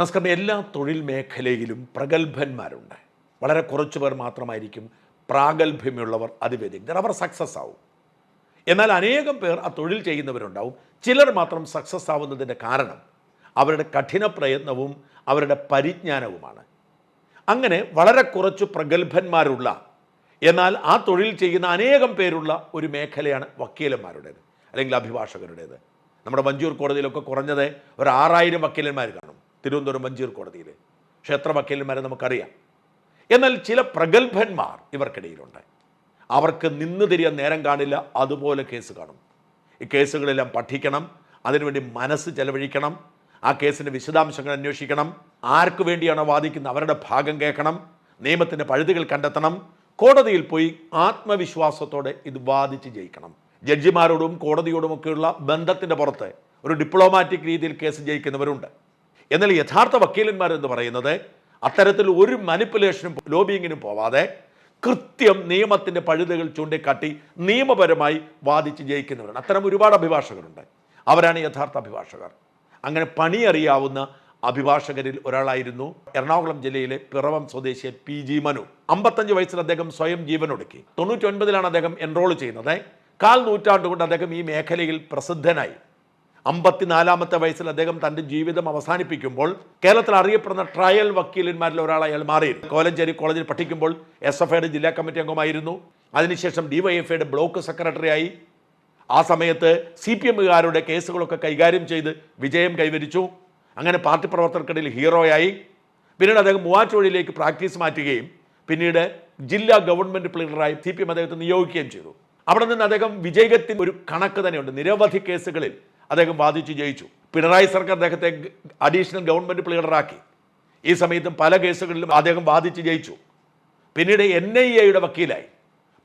നമസ്കാരം. എല്ലാ തൊഴിൽ മേഖലയിലും പ്രഗത്ഭന്മാരുണ്ട്. വളരെ കുറച്ച് പേർ മാത്രമായിരിക്കും പ്രാഗൽഭ്യമുള്ളവർ അതിവേദികർ. അവർ സക്സസ് ആവും. എന്നാൽ അനേകം പേർ ആ തൊഴിൽ ചെയ്യുന്നവരുണ്ടാവും. ചിലർ മാത്രം സക്സസ് ആവുന്നതിന്റെ കാരണം അവരുടെ കഠിന പ്രയത്നവും അവരുടെ പരിജ്ഞാനവുമാണ്. അങ്ങനെ വളരെ കുറച്ച് പ്രഗത്ഭന്മാരുള്ള എന്നാൽ ആ തൊഴിൽ ചെയ്യുന്ന അനേകം പേരുള്ള ഒരു മേഖലയാണ് വക്കീലന്മാരുടേത് അല്ലെങ്കിൽ അഭിഭാഷകരുടേത്. നമ്മുടെ മഞ്ചൂർ കോടതിയിലൊക്കെ കുറഞ്ഞത് ഒരു ആറായിരം വക്കീലന്മാർ കാണും. തിരുവനന്തപുരം മഞ്ചൂർ കോടതിയിൽ പക്ഷേ എത്ര വക്കീലന്മാരെ നമുക്കറിയാം. എന്നാൽ ചില പ്രഗത്ഭന്മാർ ഇവർക്കിടയിലുണ്ട്. അവർക്ക് നിന്ന് തിരിയാൻ നേരം കാണില്ല അതുപോലെ കേസ് കാണും. ഈ കേസുകളെല്ലാം പഠിക്കണം അതിനുവേണ്ടി മനസ്സ് ചെലവഴിക്കണം ആ കേസിന്റെ വിശദാംശങ്ങൾ അന്വേഷിക്കണം ആർക്കു വേണ്ടിയാണോ വാദിക്കുന്നത് അവരുടെ ഭാഗം കേൾക്കണം നിയമത്തിന്റെ പഴുതുകൾ കണ്ടെത്തണം കോടതിയിൽ പോയി ആത്മവിശ്വാസത്തോടെ ഇത് വാദിച്ച് ജയിക്കണം. ജഡ്ജിമാരോടും കോടതിയോടുമൊക്കെയുള്ള ബന്ധത്തിന്റെ പുറത്ത് ഒരു ഡിപ്ലോമാറ്റിക് രീതിയിൽ കേസ് ജയിക്കുന്നവരുണ്ട്. എന്നാൽ യഥാർത്ഥ വക്കീലന്മാരെന്ന് പറയുന്നത് അത്തരത്തിൽ ഒരു മാനിപ്പുലേഷനും ലോബിയിങ്ങിനും പോവാതെ കൃത്യം നിയമത്തിന്റെ പഴുതുകൾ ചൂണ്ടിക്കാട്ടി നിയമപരമായി വാദിച്ച് ജയിക്കുന്നവരാണ്. അത്തരം ഒരുപാട് അഭിഭാഷകരുണ്ട്. അവരാണ് യഥാർത്ഥ അഭിഭാഷകർ. അങ്ങനെ പണി അറിയാവുന്ന അഭിഭാഷകരിൽ ഒരാളായിരുന്നു എറണാകുളം ജില്ലയിലെ പിറവം സ്വദേശി പി ജി മനു. അമ്പത്തഞ്ച് വയസ്സിൽ അദ്ദേഹം സ്വയം ജീവനൊടുക്കി. തൊണ്ണൂറ്റി ഒൻപതിലാണ് അദ്ദേഹം എൻറോൾ ചെയ്യുന്നത്. കാൽ നൂറ്റാണ്ടുകൊണ്ട് അദ്ദേഹം ഈ മേഖലയിൽ പ്രസിദ്ധനായി. അമ്പത്തിനാലാമത്തെ വയസ്സിൽ അദ്ദേഹം തന്റെ ജീവിതം അവസാനിപ്പിക്കുമ്പോൾ കേരളത്തിൽ അറിയപ്പെടുന്ന ട്രയൽ വക്കീലന്മാരിൽ ഒരാൾ അയാൾ മാറി. കോലഞ്ചേരി കോളേജിൽ പഠിക്കുമ്പോൾ എസ് എഫ് ഐയുടെ ജില്ലാ കമ്മിറ്റി അംഗമായിരുന്നു. അതിനുശേഷം ഡിവൈഎഫ്ഐയുടെ ബ്ലോക്ക് സെക്രട്ടറിയായി. ആ സമയത്ത് സി പി എമ്മുകാരുടെ കേസുകളൊക്കെ കൈകാര്യം ചെയ്ത് വിജയം കൈവരിച്ചു. അങ്ങനെ പാർട്ടി പ്രവർത്തകർക്കിടയിൽ ഹീറോയായി. പിന്നീട് അദ്ദേഹം മൂവാറ്റുപുഴയിലേക്ക് പ്രാക്ടീസ് മാറ്റുകയും പിന്നീട് ജില്ലാ ഗവൺമെന്റ് പ്ലീഡറായി സി പി എം അദ്ദേഹത്തെ നിയോഗിക്കുകയും ചെയ്തു. അവിടെ നിന്ന് അദ്ദേഹം വിജയത്തിന് ഒരു കണക്ക് തന്നെയുണ്ട്. നിരവധി കേസുകളിൽ അദ്ദേഹം വാദിച്ച് ജയിച്ചു. പിണറായി സർക്കാർ അദ്ദേഹത്തെ അഡീഷണൽ ഗവൺമെന്റ് പ്ലീഡറാക്കി. ഈ സമയത്തും പല കേസുകളിലും അദ്ദേഹം വാദിച്ച് ജയിച്ചു. പിന്നീട് എൻ ഐ എയുടെ വക്കീലായി.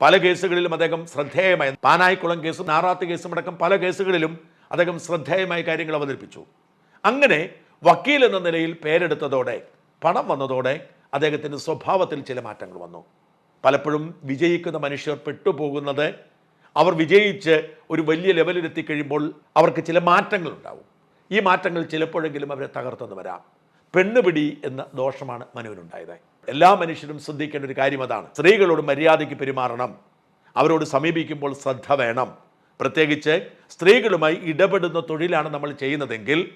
പല കേസുകളിലും അദ്ദേഹം ശ്രദ്ധേയമായി. പാനായിക്കുളം കേസും നാറാത്ത് കേസും അടക്കം പല കേസുകളിലും അദ്ദേഹം ശ്രദ്ധേയമായ കാര്യങ്ങൾ അവതരിപ്പിച്ചു. അങ്ങനെ വക്കീൽ എന്ന നിലയിൽ പേരെടുത്തതോടെ പണം വന്നതോടെ അദ്ദേഹത്തിന്റെ സ്വഭാവത്തിൽ ചില മാറ്റങ്ങൾ വന്നു. പലപ്പോഴും വിജയിക്കുന്ന മനുഷ്യർ പെട്ടുപോകുന്നത് അവർ വിജയിച്ച് ഒരു വലിയ ലെവലിലെത്തി എത്തിക്കഴിയുമ്പോൾ അവർക്ക് ചില മാറ്റങ്ങൾ ഉണ്ടാവും ഈ മാറ്റങ്ങൾ ചിലപ്പോഴെങ്കിലും അവരെ തകർത്തെന്ന് വരാം. പെണ്ണുപിടി എന്ന ദോഷമാണ് മനുവിനുണ്ടായത്. എല്ലാ മനുഷ്യരും ശ്രദ്ധിക്കേണ്ട ഒരു കാര്യം അതാണ്. സ്ത്രീകളോട് മര്യാദയ്ക്ക് പെരുമാറണം. അവരോട് സമീപിക്കുമ്പോൾ ശ്രദ്ധ വേണം. പ്രത്യേകിച്ച് സ്ത്രീകളുമായി ഇടപെടുന്ന തൊഴിലാണ് നമ്മൾ ചെയ്യുന്നതെങ്കിൽ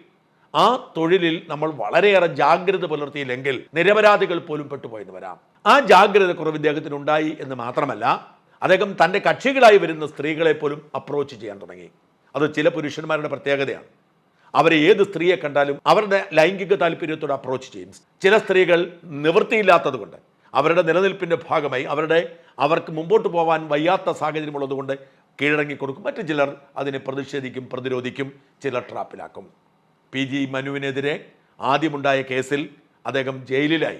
ആ തൊഴിലിൽ നമ്മൾ വളരെയേറെ ജാഗ്രത പുലർത്തിയില്ലെങ്കിൽ നിരപരാധികൾ പോലും പെട്ടുപോയെന്ന് വരാം. ആ ജാഗ്രത കുറവ് ഇദ്ദേഹത്തിന് ഉണ്ടായി എന്ന് മാത്രമല്ല അദ്ദേഹം തന്റെ കക്ഷികളായി വരുന്ന സ്ത്രീകളെ പോലും അപ്രോച്ച് ചെയ്യാൻ തുടങ്ങി. അത് ചില പുരുഷന്മാരുടെ പ്രത്യേകതയാണ്. അവരെ ഏത് സ്ത്രീയെ കണ്ടാലും അവരുടെ ലൈംഗിക താല്പര്യത്തോട് അപ്രോച്ച് ചെയ്യും. ചില സ്ത്രീകൾ നിവൃത്തിയില്ലാത്തതുകൊണ്ട് അവരുടെ നിലനിൽപ്പിന്റെ ഭാഗമായി അവരുടെ അവർക്ക് മുമ്പോട്ട് പോകാൻ വയ്യാത്ത സാഹചര്യമുള്ളതുകൊണ്ട് കീഴടങ്ങി കൊടുക്കും. മറ്റു ചിലർ അതിനെ പ്രതിഷേധിക്കും പ്രതിരോധിക്കും ചിലർ ട്രാപ്പിലാക്കും. പി ജി മനുവിനെതിരെ ആദ്യമുണ്ടായ കേസിൽ അദ്ദേഹം ജയിലിലായി.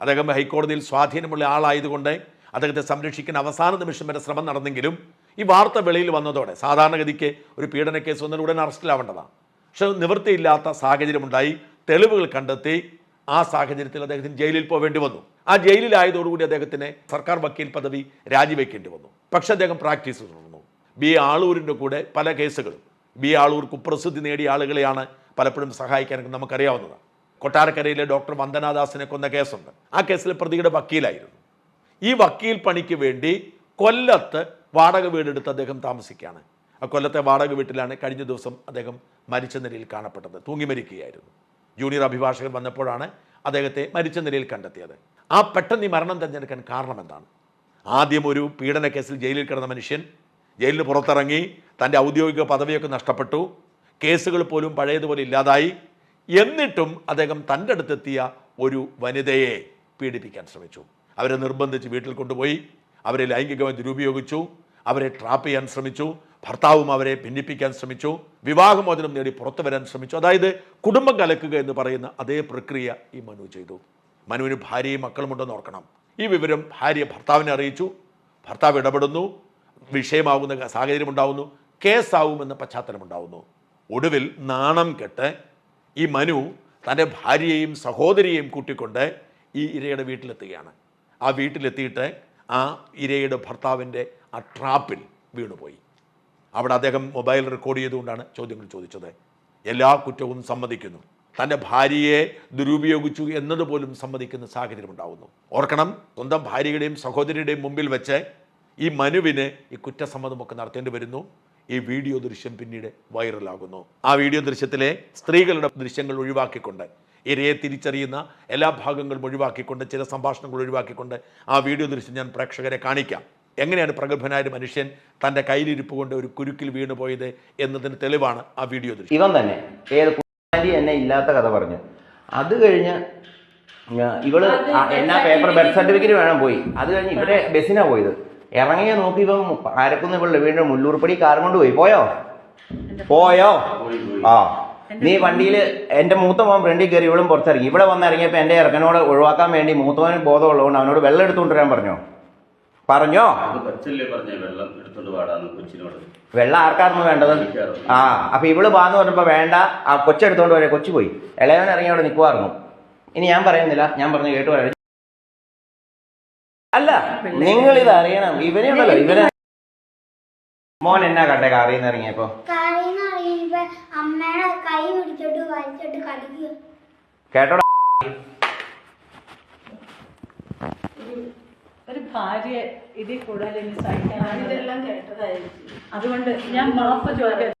അദ്ദേഹം ഹൈക്കോടതിയിൽ സ്വാധീനമുള്ള ആളായതുകൊണ്ട് അദ്ദേഹത്തെ സംരക്ഷിക്കാൻ അവസാന നിമിഷം വരെ ശ്രമം നടന്നെങ്കിലും ഈ വാർത്ത വെളിയിൽ വന്നതോടെ സാധാരണഗതിക്ക് ഒരു പീഡന കേസ് വന്നാൽ ഉടൻ അറസ്റ്റിലാവേണ്ടതാണ്. പക്ഷെ നിവൃത്തിയില്ലാത്ത സാഹചര്യമുണ്ടായി. തെളിവുകൾ കണ്ടെത്തി ആ സാഹചര്യത്തിൽ അദ്ദേഹത്തിന് ജയിലിൽ പോവേണ്ടി വന്നു. ആ ജയിലിലായതോടുകൂടി അദ്ദേഹത്തിന് സർക്കാർ വക്കീൽ പദവി രാജിവെക്കേണ്ടി വന്നു. പക്ഷെ അദ്ദേഹം പ്രാക്ടീസ് തുടർന്നു. ബി ആളൂരിന്റെ കൂടെ പല കേസുകളും. ബി ആളൂർ കുപ്രസിദ്ധി നേടിയ ആളുകളെയാണ് പലപ്പോഴും സഹായിക്കാനൊക്കെ നമുക്കറിയാവുന്നതാണ് കൊട്ടാരക്കരയിലെ ഡോക്ടർ വന്ദനാദാസിനെ കൊന്ന കേസുണ്ട്. ആ കേസിലെ പ്രതിയുടെ വക്കീലായിരുന്നു. ഈ വക്കീൽ പണിക്ക് വേണ്ടി കൊല്ലത്ത് വാടക വീടെടുത്ത് അദ്ദേഹം താമസിക്കുകയാണ്. ആ കൊല്ലത്തെ വാടക വീട്ടിലാണ് കഴിഞ്ഞ ദിവസം അദ്ദേഹം മരിച്ച നിലയിൽ കാണപ്പെട്ടത്. തൂങ്ങി മരിക്കുകയായിരുന്നു. ജൂനിയർ അഭിഭാഷകൻ വന്നപ്പോഴാണ് അദ്ദേഹത്തെ മരിച്ച നിലയിൽ കണ്ടെത്തിയത്. ആ പെട്ടെന്ന് ഈ മരണം തിരഞ്ഞെടുക്കാൻ കാരണം എന്താണ്? ആദ്യം ഒരു പീഡന കേസിൽ ജയിലിൽ കിടന്ന മനുഷ്യൻ ജയിലിന് പുറത്തിറങ്ങി തന്റെ ഔദ്യോഗിക പദവിയൊക്കെ നഷ്ടപ്പെട്ടു. കേസുകൾ പോലും പഴയതുപോലെ ഇല്ലാതായി. എന്നിട്ടും അദ്ദേഹം തന്റെ അടുത്തെത്തിയ ഒരു വനിതയെ പീഡിപ്പിക്കാൻ ശ്രമിച്ചു. അവരെ നിർബന്ധിച്ച് വീട്ടിൽ കൊണ്ടുപോയി അവരെ ലൈംഗികമായി ദുരുപയോഗിച്ചു അവരെ ട്രാപ്പ് ചെയ്യാൻ ശ്രമിച്ചു ഭർത്താവും അവരെ ഭിന്നിപ്പിക്കാൻ ശ്രമിച്ചു വിവാഹമോചനം നേടി പുറത്തു വരാൻ ശ്രമിച്ചു. അതായത് കുടുംബം കലക്കുക എന്ന് പറയുന്ന അതേ പ്രക്രിയ ഈ മനു ചെയ്തു. മനുവിന് ഭാര്യയും മക്കളുമുണ്ടെന്ന് ഓർക്കണം. ഈ വിവരം ഭാര്യ ഭർത്താവിനെ അറിയിച്ചു. ഭർത്താവ് ഇടപെടുന്നു. വിഷയമാകുന്ന സാഹചര്യം ഉണ്ടാവുന്നു. കേസാവുമെന്ന പശ്ചാത്തലം ഉണ്ടാവുന്നു. ഒടുവിൽ നാണം കെട്ട് ഈ മനു തന്റെ ഭാര്യയെയും സഹോദരിയെയും കൂട്ടിക്കൊണ്ട് ഈ ഇരയുടെ വീട്ടിലെത്തുകയാണ്. ആ വീട്ടിലെത്തിയിട്ട് ആ ഇരയുടെ ഭർത്താവിന്റെ ആ ട്രാപ്പിൽ വീണുപോയി. അവിടെ അദ്ദേഹം മൊബൈൽ റെക്കോർഡ് ചെയ്തുകൊണ്ടാണ് ചോദ്യങ്ങൾ ചോദിച്ചത്. എല്ലാ കുറ്റവും സമ്മതിക്കുന്നു. തന്റെ ഭാര്യയെ ദുരുപയോഗിച്ചു എന്നതുപോലും സമ്മതിക്കുന്ന സാഹചര്യം ഉണ്ടാകുന്നു ഓർക്കണം സ്വന്തം ഭാര്യയുടെയും സഹോദരിയുടെയും മുമ്പിൽ വെച്ച് ഈ മനുവിന് ഈ കുറ്റസമ്മതമൊക്കെ നടത്തേണ്ടി വരുന്നു. ഈ വീഡിയോ ദൃശ്യം പിന്നീട് വൈറലാകുന്നു. ആ വീഡിയോ ദൃശ്യത്തിലെ സ്ത്രീകളുടെ ദൃശ്യങ്ങൾ ഒഴിവാക്കിക്കൊണ്ട് ഇരയെ തിരിച്ചറിയുന്ന എല്ലാ ഭാഗങ്ങളും ഒഴിവാക്കിക്കൊണ്ട് ചില സംഭാഷണങ്ങൾ ഒഴിവാക്കിക്കൊണ്ട് ആ വീഡിയോ ദൃശ്യം ഞാൻ പ്രേക്ഷകരെ കാണിക്കാം. എങ്ങനെയാണ് പ്രഗത്ഭനായ ഒരു മനുഷ്യൻ തന്റെ കയ്യിലിരിപ്പ് കൊണ്ട് ഒരു കുരുക്കിൽ വീണു പോയത് എന്നതിന് തെളിവാണ് ആ വീഡിയോ ദൃശ്യം. ഇവൻ തന്നെ. ഏത് എന്നെ ഇല്ലാത്ത കഥ പറഞ്ഞു. അത് കഴിഞ്ഞ് ഇവൾ എന്നാ പേപ്പർ ബർത്ത് സർട്ടിഫിക്കറ്റ് വേണം പോയി. അത് കഴിഞ്ഞ് ഇവിടെ ബസ്സിനാ പോയത്. ഇറങ്ങിയ നോക്കി ഇവൻ ആരക്കുന്ന് ഇവളുടെ വീണ്ടും മുല്ലൂർപ്പടി കാർ കൊണ്ട് പോയി? പോയോ പോയോ. ആ. നീ വണ്ടിയിൽ എന്റെ മൂത്ത മോൻ ഫ്രണ്ടിൽ കയറി ഇവളും പുറത്തിറങ്ങി. ഇവിടെ വന്നിറങ്ങിയപ്പോ എന്റെ ഇറക്കനോട് ഒഴിവാക്കാൻ വേണ്ടി മൂത്തവന് ബോധമുള്ളതുകൊണ്ട് അവനോട് വെള്ളം എടുത്തുകൊണ്ട് വരാൻ പറഞ്ഞോ? പറഞ്ഞോ? വെള്ളം ആർക്കായിരുന്നു വേണ്ടത്? ആ അപ്പൊ ഇവൾ പാന്ന് പറഞ്ഞപ്പോ വേണ്ട ആ കൊച്ചെടുത്തോണ്ട് വരെ കൊച്ചു പോയി. ഇളയവൻ ഇറങ്ങി അവിടെ നിൽക്കുമായിരുന്നു ഇനി ഞാൻ പറയുന്നില്ല ഞാൻ പറഞ്ഞു കേട്ടു പറയാം അല്ല നിങ്ങൾ ഇത് അറിയണം. ഇവനെ ഉണ്ടല്ലോ ഇവനെ മോൻ എന്നാ കണ്ടേ കാറിൽ നിന്ന് ഇറങ്ങിയപ്പോ അമ്മയുടെ കൈ പിടിച്ചിട്ട് വലിച്ചിട്ട് കടിക്കുക കേട്ടോ ഒരു ഭാര്യ ഇതിൽ കൂടുതൽ ഇതെല്ലാം കേട്ടതായിരിക്കും. അതുകൊണ്ട് ഞാൻ മാപ്പ് ചോദിക്കാം.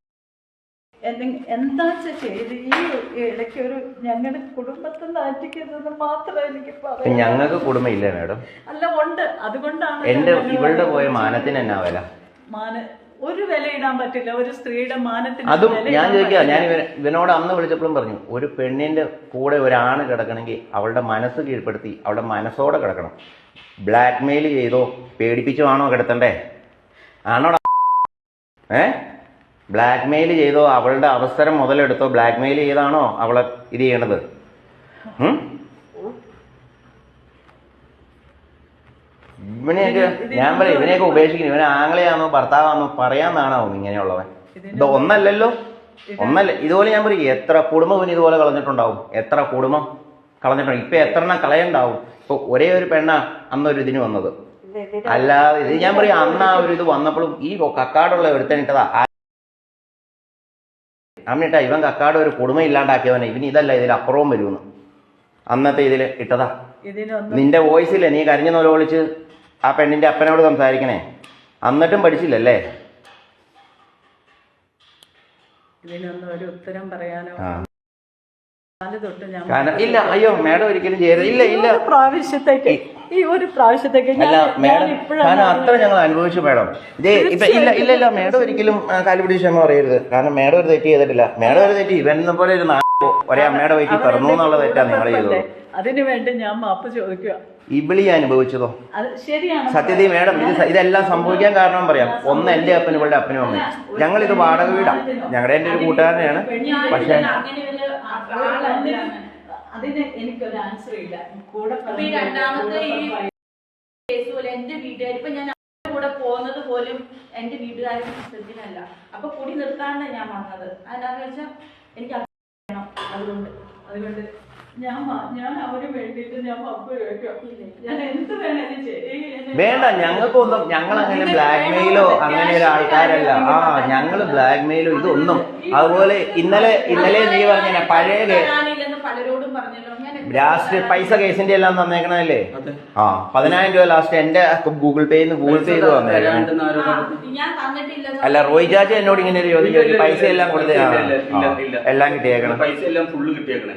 എന്താ ചെയ്ത്? ഈ ഇടയ്ക്ക് ഒരു ഞങ്ങളുടെ കുടുംബത്തെ നാറ്റിക്കുന്നതെന്ന് മാത്രമേ എനിക്ക് പറയാം ഞങ്ങൾക്ക് കുടുംബം ഇല്ല മേഡം? അല്ല ഉണ്ട്. അതുകൊണ്ടാണ് എന്റെ ഇവളുടെ പോയ മാനത്തിന് എന്നാ വില? മാന ഒരു വില ഇടാൻ പറ്റില്ല ഒരു സ്ത്രീയുടെ മാനത്തിന് അതും ഞാൻ ചോദിക്കുക ഞാൻ ഇവനോട് അന്ന് വിളിച്ചപ്പോഴും പറഞ്ഞു ഒരു പെണ്ണിന്റെ കൂടെ ഒരാണ് കിടക്കണമെങ്കിൽ അവളുടെ മനസ്സ് കീഴ്പ്പെടുത്തി അവളുടെ മനസ്സോടെ കിടക്കണം. ബ്ലാക്ക് മെയിൽ ചെയ്തോ പേടിപ്പിച്ചോ ആണോ കിടത്തണ്ടേ? ആണോടാ? ഏ? ബ്ലാക്ക് മെയിൽ ചെയ്തോ അവളുടെ അവസരം മുതലെടുത്തോ ബ്ലാക്ക് മെയിൽ ചെയ്താണോ അവളെ ഇത് ചെയ്യണത് ഇവനെയൊക്കെ ഞാൻ പറയാം ഇവനെയൊക്കെ ഉപേക്ഷിക്കുന്നു ഇവനെ ആംഗ്ലയാണോ ഭർത്താവാണോ പറയാന്നാണോ ഇങ്ങനെയുള്ളവൻ. ഇത് ഒന്നല്ലല്ലോ. ഒന്നല്ല ഇതുപോലെ ഞാൻ പറയും എത്ര കുടുംബം ഇവന് ഇതുപോലെ കളഞ്ഞിട്ടുണ്ടാവും? എത്ര കുടുംബം കളഞ്ഞിട്ടുണ്ടാവും? ഇപ്പൊ എത്ര എണ്ണം കളയുണ്ടാവും? ഇപ്പൊ ഒരേ ഒരു പെണ്ണ അന്നൊരു ഇതിന് വന്നത്. അല്ലാതെ ഇത് ഞാൻ പറയാം അന്ന് ആ ഒരു ഇത് വന്നപ്പോഴും ഈ കക്കാടുള്ള ഒരുത്തനിട്ടതാ അമ്മിട്ടാ ഇവൻ കക്കാട് ഒരു കുടുംബം ഇല്ലാണ്ടാക്കിയവനെ. ഇവന് ഇതല്ല ഇതിൽ അപ്പുറവും വരുമെന്ന്. അന്നത്തെ ഇതിൽ ഇട്ടതാ. ഇതിനൊന്നും നിന്റെ വോയിസില്ലേ നീ കരഞ്ഞു നോലെ വിളിച്ച് ആ പെണ്ണിന്റെ അപ്പനോട് സംസാരിക്കണേ. എന്നിട്ടും പഠിച്ചില്ലല്ലേ? ഇതിനൊന്നും ഒരു ഉത്തരം പറയാനോ? കാരണം ഇല്ല അയ്യോ മാഡം ഒരിക്കലും ചെയ്യരുത്. ഇല്ല ഇല്ല. പ്രാവശ്യത്തേക്ക് ഈ ഒരു പ്രാവശ്യത്തേക്ക് ഞാൻ അല്ല ഞാൻ മാഡം ഇപ്പോഴാണ് കാരണം അത്ര ഞങ്ങൾ അനുഭവിച്ചു മാഡം. ഇതേ ഇപ്പൊ ഇല്ല ഇല്ല ഇല്ല മാഡം ഒരിക്കലും കാലുപിടി ക്ഷമ പറയരുത്. കാരണം മാഡം ഒരു തെറ്റ് ചെയ്തിട്ടില്ല. മാഡം ഒരു തെറ്റ് ഇവനെ പോലെ ഒരു നാ- ഒരേ അമ്മയുടെ വയറ്റിൽ പറഞ്ഞു എന്നുള്ള തെറ്റാ നിങ്ങൾ ചെയ്തത്. അതിനു വേണ്ടി ഞാൻ മാപ്പ് ചോദിക്കുക. ഇബിളി അനുഭവിച്ചതോ? അത് ശരിയാണ്. സത്യത്തിൽ മേഡം ഇത് ഇതെല്ലാം സംഭവിക്കാൻ കാരണം പറയാം. ഒന്ന് എന്റെ അപ്പനും ഇവളുടെ അപ്പനും അമ്മയും. ഞങ്ങൾ ഇത് വാടക വീടാ. ഞങ്ങളുടെ എന്റെ ഒരു കൂട്ടുകാരനെയാണ്. പക്ഷേ അതിന് എനിക്കൊരു ആൻസർ ഇല്ല. കൂടെ രണ്ടാമത്തെ ഈ കേസ് പോലെ എന്റെ വീട്ടുകാർ ഇപ്പൊ ഞാൻ കൂടെ പോകുന്നത് പോലും എന്റെ വീട്ടുകാരും ശ്രദ്ധിനല്ല അപ്പൊ കുടി നിർത്താണ്ടാണ് ഞാൻ വന്നത്? അതെന്താന്ന് വെച്ചാൽ എനിക്ക് അത് വേണം. അതുകൊണ്ട് അതുകൊണ്ട് ഞാൻ ഞാൻ അവന് ഞാൻ ഞാൻ എന്ത് വേണേലും വേണ്ട ഞങ്ങൾക്കൊന്നും ഞങ്ങൾ അങ്ങനെ ബ്ലാക്ക് മെയിലോ അങ്ങനെ ഒരു ആൾക്കാരല്ല ആ ഞങ്ങൾ ബ്ലാക്ക് മെയിലോ ഇതൊന്നും. അതുപോലെ ഇന്നലെ ഇന്നലെ നീ പറഞ്ഞ പഴയ പലരോടും പറഞ്ഞല്ലോ. ഞാൻ ലാസ്റ്റ് പൈസ കേസിന്റെ എല്ലാം തന്നേക്കണല്ലേ ആ പതിനായിരം രൂപ ലാസ്റ്റ് എന്റെ ഗൂഗിൾ പേയിൽ നിന്ന് ഗൂഗിൾ പേ ചെയ്ത് വന്നേക്കണം അല്ല റോയ് ചാച്ച എന്നോട് ഇങ്ങനെ ഒരു ചോദ്യം ചോദിച്ചു. പൈസ എല്ലാം കൊടുത്തേ ഇല്ല, ഇല്ല, എല്ലാം കിട്ടിയേക്കണം. പൈസ എല്ലാം ഫുള്ള് കിട്ടിയേക്കണേ.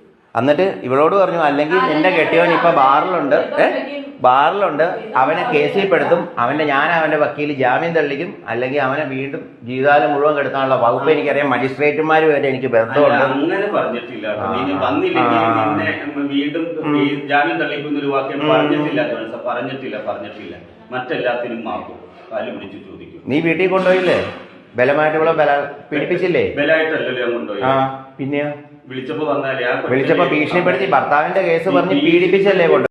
എന്നിട്ട് ഇവളോട് പറഞ്ഞു അല്ലെങ്കിൽ എന്റെ കെട്ടിയവൻ ഇപ്പൊ ബാറിലുണ്ട് ഏഹ് ബാറിലുണ്ട്. അവനെ കേസിൽ പെടുത്തും അവന്റെ ഞാൻ അവന്റെ വക്കീൽ ജാമ്യം തള്ളിക്കും. അല്ലെങ്കിൽ അവനെ വീണ്ടും ജീവിതകാലം മുഴുവൻ കെടുത്താനുള്ള വകുപ്പ് എനിക്കറിയാം. മജിസ്ട്രേറ്റുമാർ വരെ എനിക്ക് ബന്ധമുണ്ട്. അങ്ങനെ പറഞ്ഞിട്ടില്ല വീണ്ടും ജാമ്യം തള്ളിക്കുന്ന ഒരു വാക്യം പറഞ്ഞിട്ടില്ല പറഞ്ഞിട്ടില്ല പറഞ്ഞിട്ടില്ല. മറ്റെല്ലാത്തിനും മാപ്പ്. കാൽ പിടിച്ച് ചോദിക്കും. നീ വീട്ടിൽ കൊണ്ടുപോയില്ലേ? ബലമായിട്ട് ഇവിടെ ബല പീഡിപ്പിച്ചില്ലേ? കൊണ്ടുപോയി ആ പിന്നെയോ? വിളിച്ചപ്പോ വന്നാലേ ആ കൊച്ചിനെ വിളിച്ചപ്പോ ഭീഷണിപ്പെടുത്തി ഭർത്താവിന്റെ കേസ് പറഞ്ഞ് പീഡിപ്പിച്ചല്ലേ കൊണ്ട്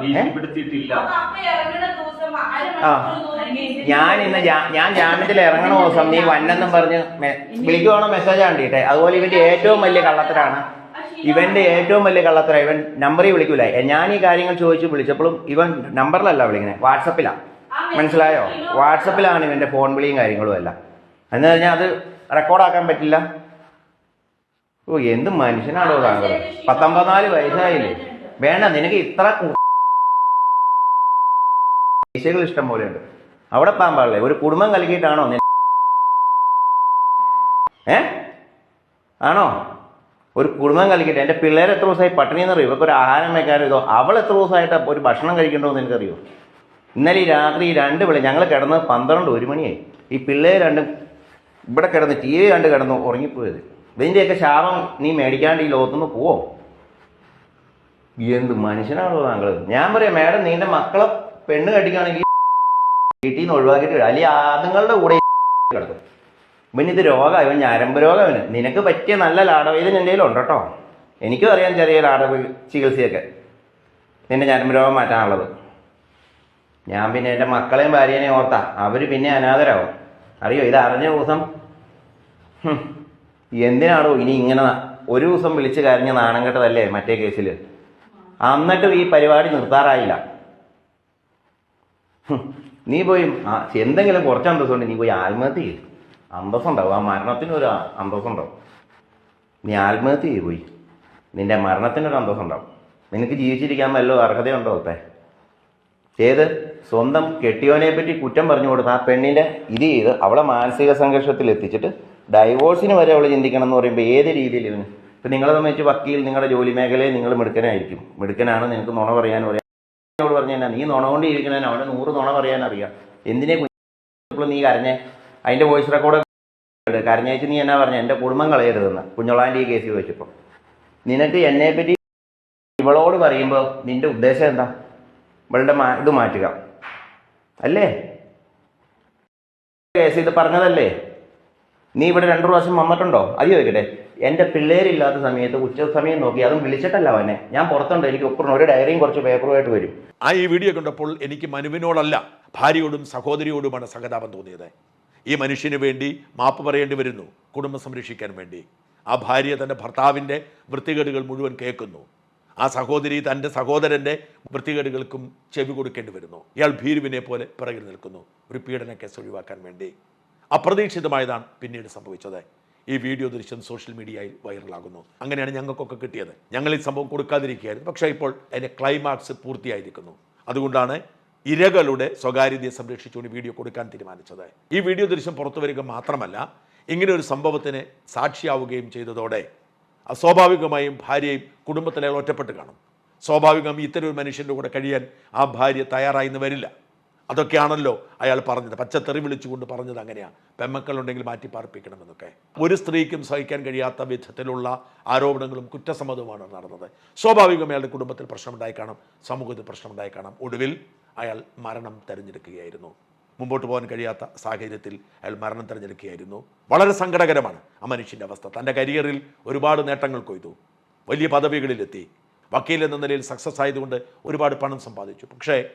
ഭീഷണിപ്പെടുത്തിയിട്ടില്ല. അപ്പൊ അപ്പ ഇറങ്ങുന്ന ദിവസം അര ആ. ദൂരം ഞാൻ ഇന്ന് ജാ- ഞാൻ ജാമ്യത്തിൽ ഇറങ്ങണ ദിവസം നീ വന്നെന്നും പറഞ്ഞ് മെ- വിളിക്കുവാണോ മെസ്സേജ് കണ്ടിട്ടെ അതുപോലെ ഇവന്റെ ഏറ്റവും വലിയ കള്ളത്തരാണ്. ഇവന്റെ ഏറ്റവും വലിയ കള്ളത്തര. ഇവൻ നമ്പറിൽ വിളിക്കൂല. എ- ഞാൻ ഈ കാര്യങ്ങൾ ചോദിച്ച് വിളിച്ചപ്പോഴും ഇവൻ നമ്പറിലല്ല വിളിക്കുന്നത്. വാട്സപ്പിലാണ് മനസ്സിലായോ? വാട്സപ്പിലാണ് ഇവന്റെ ഫോൺ വിളിയും കാര്യങ്ങളും എല്ലാം. എന്ന് പറഞ്ഞാൽ അത് റെക്കോർഡാക്കാൻ പറ്റില്ല. ഓ എന്ത് മനുഷ്യനാണോ താങ്കൾ? പത്തൊമ്പതിനാല് വയസ്സായില്ലേ? വേണ്ട നിനക്ക് ഇത്ര ഈശകൾ ഇഷ്ടം പോലെയുണ്ട് അവിടെ പോകാൻ പാടില്ലേ? ഒരു കുടുംബം കലക്കിയിട്ടാണോ ഏ? ആണോ? ഒരു കുടുംബം കളിക്കട്ടെ എന്റെ പിള്ളേർ എത്ര ദിവസമായി പട്ടിണി എന്നറിയോ? ഇവർക്ക് ഒരു ആഹാരം വെക്കാനോ ഇതോ? അവൾ എത്ര ദിവസമായിട്ട് ഒരു ഭക്ഷണം കഴിക്കണ്ടോ എന്ന് എനിക്കറിയോ ഇന്നലെ രാത്രി രണ്ട് വിളി ഞങ്ങൾ കിടന്ന് പന്ത്രണ്ട് ഒരു മണിയായി. ഈ പിള്ളേർ രണ്ടും ഇവിടെ കിടന്ന് ടി വി കണ്ട് കിടന്ന് ഉറങ്ങിപ്പോയത്. ഇതിന്റെയൊക്കെ ശാപം നീ മേടിക്കാണ്ട് ഈ ലോകത്തുനിന്ന് പോവോ? എന്ത് മനുഷ്യനാണോ താങ്കൾ ഞാൻ പറയാം മാഡം നിന്റെ മക്കളെ പെണ്ണ് കെട്ടിക്കുകയാണെങ്കിൽ വീട്ടിൽ നിന്ന് ഒഴിവാക്കിയിട്ട്. അല്ലെങ്കിൽ അതുങ്ങളുടെ കൂടെ കിടക്കും. പിന്നെ ഇത് രോഗം ഇവൻ ഞരമ്പ് രോഗം ഇവന്. നിനക്ക് പറ്റിയ നല്ല ലാടവൈദ്യം എന്റെ കയ്യിലുണ്ട് കേട്ടോ. എനിക്കും അറിയാം ചെറിയ ലാടവ ചികിത്സയൊക്കെ. നിന്റെ ഞരമ്പ് രോഗം മാറ്റാനുള്ളത്. ഞാൻ പിന്നെ എന്റെ മക്കളെയും ഭാര്യേനെയും ഓർത്താ. അവർ പിന്നെ അനാഥരാകും അറിയോ? ഇത് അറിഞ്ഞ ദിവസം എന്തിനാണോ ഇനി ഇങ്ങനെ ഒരു ദിവസം വിളിച്ച് കരഞ്ഞ നാണം കെട്ടതല്ലേ മറ്റേ കേസിൽ എന്നിട്ടും ഈ പരിപാടി നിർത്താറായില്ല. നീ പോയി എന്തെങ്കിലും കുറച്ച് അന്തസ്സുണ്ട് നീ പോയി ആത്മഹത്യ ചെയ്യും. അന്തസ്സുണ്ടാവും ആ മരണത്തിനൊരു അന്തസ്സുണ്ടാവും നീ ആത്മഹത്യ ചെയ്ത് പോയി. നിന്റെ മരണത്തിനൊരു അന്തസ്സുണ്ടാവും നിനക്ക് ജീവിച്ചിരിക്കാൻ വല്ല അർഹതയുണ്ടോ അത്തേ ഏത്? സ്വന്തം കെട്ടിയോനെ പറ്റി കുറ്റം പറഞ്ഞു കൊടുത്ത ആ പെണ്ണിന്റെ ഇത് ചെയ്ത് അവളെ മാനസിക സംഘർഷത്തിൽ എത്തിച്ചിട്ട് ഡൈവോഴ്സിന് വരെ അവൾ ചിന്തിക്കണം എന്ന് പറയുമ്പോൾ ഏത് രീതിയിൽ ഇവന്? ഇപ്പം നിങ്ങളെ സംബന്ധിച്ച് വക്കീൽ നിങ്ങളുടെ ജോലി മേഖലയിൽ നിങ്ങൾ മിടുക്കനായിരിക്കും. മിടുക്കനാണ് നിനക്ക് നുണ പറയാൻ പറയാം എന്നോട് പറഞ്ഞു തന്നെ നീ നുണ കൊണ്ട് ഇരിക്കണേന് അവിടെ നൂറ് നുണ പറയാൻ അറിയാം. എന്തിനെ കുഞ്ഞു നീ കരഞ്ഞേ? അതിന്റെ വോയിസ് റെക്കോർഡ് കരഞ്ഞേച്ച് നീ എന്നാ പറഞ്ഞ? എന്റെ കുടുംബം കളയരുതെന്ന്. കുഞ്ഞോളാന്റെ ഈ കേസ് ചോദിച്ചപ്പോൾ നിനക്ക് എന്നെ പറ്റി ഇവളോട് പറയുമ്പോൾ നിന്റെ ഉദ്ദേശം എന്താ? ഇവളുടെ മാ ഇത് മാറ്റുക. അല്ലേ? കേസ് ഇത് പറഞ്ഞതല്ലേ? നീ ഇവിടെ രണ്ടു പ്രാവശ്യം വന്നിട്ടുണ്ടോ? അത് ചോദിക്കട്ടെ എന്റെ പിള്ളേരില്ലാത്ത സമയത്ത് ഉച്ച സമയം നോക്കി അതും വിളിച്ചിട്ടല്ല അവനെ. ഞാൻ പുറത്തുണ്ട് എനിക്ക് ഒപ്പം ഒരു ഡയറിയും കുറച്ച് പേപ്പറുമായിട്ട് വരും. ആ ഈ വീഡിയോ കണ്ടപ്പോൾ എനിക്ക് മനുവിനോടല്ല ഭാര്യയോടും സഹോദരിയോടുമാണ് സഹതാപം തോന്നിയത്. ഈ മനുഷ്യന് വേണ്ടി മാപ്പ് പറയേണ്ടി വരുന്നു കുടുംബം സംരക്ഷിക്കാൻ വേണ്ടി. ആ ഭാര്യ തന്റെ ഭർത്താവിന്റെ വൃത്തികേടുകൾ മുഴുവൻ കേൾക്കുന്നു. ആ സഹോദരി തന്റെ സഹോദരന്റെ വൃത്തികേടുകൾക്കും ചെവി കൊടുക്കേണ്ടി വരുന്നു. ഇയാൾ ഭീരുവിനെ പോലെ പിറകിൽ നിൽക്കുന്നു. ഒരു പീഡന കേസ് ഒഴിവാക്കാൻ വേണ്ടി. അപ്രതീക്ഷിതമായതാണ് പിന്നീട് സംഭവിച്ചത്. ഈ വീഡിയോ ദൃശ്യം സോഷ്യൽ മീഡിയയിൽ വൈറലാകുന്നു. അങ്ങനെയാണ് ഞങ്ങൾക്കൊക്കെ കിട്ടിയത്. ഞങ്ങൾ ഈ സംഭവം കൊടുക്കാതിരിക്കുകയായിരുന്നു. പക്ഷേ ഇപ്പോൾ അതിന്റെ ക്ലൈമാക്സ് പൂർത്തിയായിരിക്കുന്നു. അതുകൊണ്ടാണ് ഇരകളുടെ സ്വകാര്യതയെ സംരക്ഷിച്ചുകൊണ്ട് വീഡിയോ കൊടുക്കാൻ തീരുമാനിച്ചത്. ഈ വീഡിയോ ദൃശ്യം പുറത്തു വരിക മാത്രമല്ല ഇങ്ങനെ ഒരു സംഭവത്തിന് സാക്ഷിയാവുകയും ചെയ്തതോടെ സ്വാഭാവികമായും ഭാര്യയും കുടുംബത്തിലെ ഒറ്റപ്പെട്ട് കാണും. സ്വാഭാവികം ഇത്തരം ഒരു മനുഷ്യന്റെ കൂടെ കഴിയാൻ ആ ഭാര്യ തയ്യാറായിന്ന് വരില്ല. അതൊക്കെയാണല്ലോ അയാൾ പറഞ്ഞത്. പച്ചത്തെറി വിളിച്ചുകൊണ്ട് പറഞ്ഞത് അങ്ങനെയാണ് പെമ്മക്കളുണ്ടെങ്കിൽ മാറ്റി പാർപ്പിക്കണമെന്നൊക്കെ. ഒരു സ്ത്രീക്കും സഹിക്കാൻ കഴിയാത്ത വിധത്തിലുള്ള ആരോപണങ്ങളും കുറ്റസമ്മതവുമാണ് നടന്നത്. സ്വാഭാവികം അയാളുടെ കുടുംബത്തിൽ പ്രശ്നമുണ്ടായി കാണാം. സമൂഹത്തിൽ പ്രശ്നമുണ്ടായി കാണാം. ഒടുവിൽ അയാൾ മരണം തിരഞ്ഞെടുക്കുകയായിരുന്നു. മുമ്പോട്ട് പോകാൻ കഴിയാത്ത സാഹചര്യത്തിൽ അയാൾ മരണം തിരഞ്ഞെടുക്കുകയായിരുന്നു. വളരെ സങ്കടകരമാണ് ആ മനുഷ്യന്റെ അവസ്ഥ. തന്റെ കരിയറിൽ ഒരുപാട് നേട്ടങ്ങൾ കൊയ്തു. വലിയ പദവികളിലെത്തി. വക്കീൽ എന്ന നിലയിൽ സക്സസ് ആയതുകൊണ്ട് ഒരുപാട് പണം സമ്പാദിച്ചു. പക്ഷേ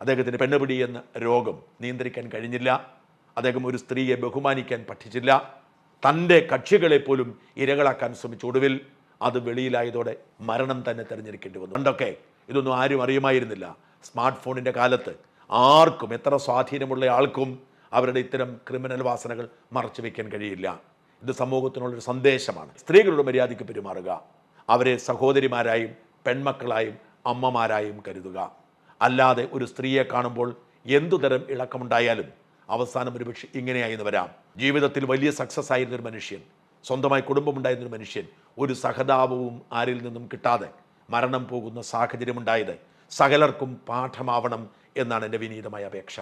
അദ്ദേഹത്തിന് പെണ്ണുപിടി എന്ന രോഗം നിയന്ത്രിക്കാൻ കഴിഞ്ഞില്ല. അദ്ദേഹം ഒരു സ്ത്രീയെ ബഹുമാനിക്കാൻ പഠിച്ചില്ല. തന്റെ കക്ഷികളെ പോലും ഇരകളാക്കാൻ ശ്രമിച്ചു ഒടുവിൽ അത് വെളിയിലായതോടെ മരണം തന്നെ തിരഞ്ഞെടുക്കേണ്ടി വന്നു. പണ്ടൊക്കെ ഇതൊന്നും ആരും അറിയുമായിരുന്നില്ല. സ്മാർട്ട് ഫോണിന്റെ കാലത്ത് ആർക്കും എത്ര സ്വാധീനമുള്ള ആൾക്കും അവരുടെ ഇത്തരം ക്രിമിനൽ വാസനകൾ മറച്ചു വയ്ക്കാൻ കഴിയില്ല. ഇത് സമൂഹത്തിനുള്ളൊരു സന്ദേശമാണ്. സ്ത്രീകളുടെ മര്യാദയ്ക്ക് പെരുമാറുക. അവരെ സഹോദരിമാരായും പെൺമക്കളായും അമ്മമാരായും കരുതുക. അല്ലാതെ ഒരു സ്ത്രീയെ കാണുമ്പോൾ എന്തുതരം ഇളക്കമുണ്ടായാലും അവസാനം ഒരുപക്ഷെ ഇങ്ങനെയായിരുന്നു വരാം. ജീവിതത്തിൽ വലിയ സക്സസ് ആയിരുന്നൊരു മനുഷ്യൻ സ്വന്തമായി കുടുംബമുണ്ടായിരുന്നൊരു മനുഷ്യൻ ഒരു സഹതാപവും ആരിൽ നിന്നും കിട്ടാതെ മരണം പോകുന്ന സാഹചര്യമുണ്ടായത് സകലർക്കും പാഠമാവണം എന്നാണ് എന്റെ വിനീതമായ അപേക്ഷ.